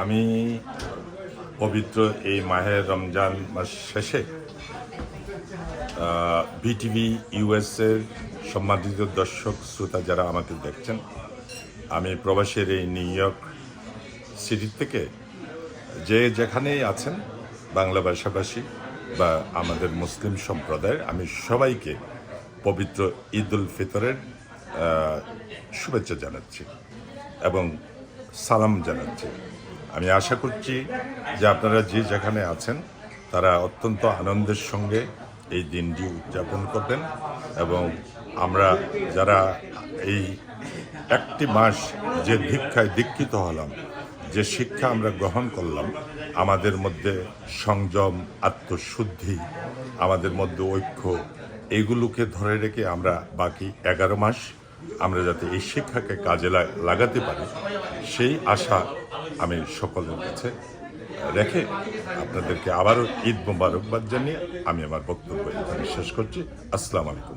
আমি পবিত্র এই মাহের রমজান মাস শেষে বিটিভি ইউএসের সম্মানিত দর্শক, শ্রোতা যারা আমাকে দেখছেন, আমি প্রবাসের এই নিউ ইয়র্ক সিটি থেকে যে যেখানেই আছেন, বাংলা ভাষাভাষী বা আমাদের মুসলিম সম্প্রদায়ের, আমি সবাইকে পবিত্র ঈদ উল ফিতরের শুভেচ্ছা জানাচ্ছি এবং সালাম জানাচ্ছি। আমি আশা করছি যে আপনারা যে যেখানে আছেন, তারা অত্যন্ত আনন্দের সঙ্গে এই দিনটি উদযাপন করবেন এবং আমরা যারা এই একটি মাস যে দীক্ষায় দীক্ষিত হলাম, যে শিক্ষা আমরা গ্রহণ করলাম, আমাদের মধ্যে সংযম, আত্মশুদ্ধি, আমাদের মধ্যে ঐক্য, এগুলোকে ধরে রেখে আমরা বাকি এগারো মাস আমরা যাতে এই শিক্ষাকে কাজে লাগাতে পারি, সেই আশা আমি সকলের কাছে রেখে আপনাদেরকে আবারও ঈদ মোবারকবাদ জানিয়ে আমি আমার বক্তব্য এখানে শেষ করছি। আসসালাম আলাইকুম।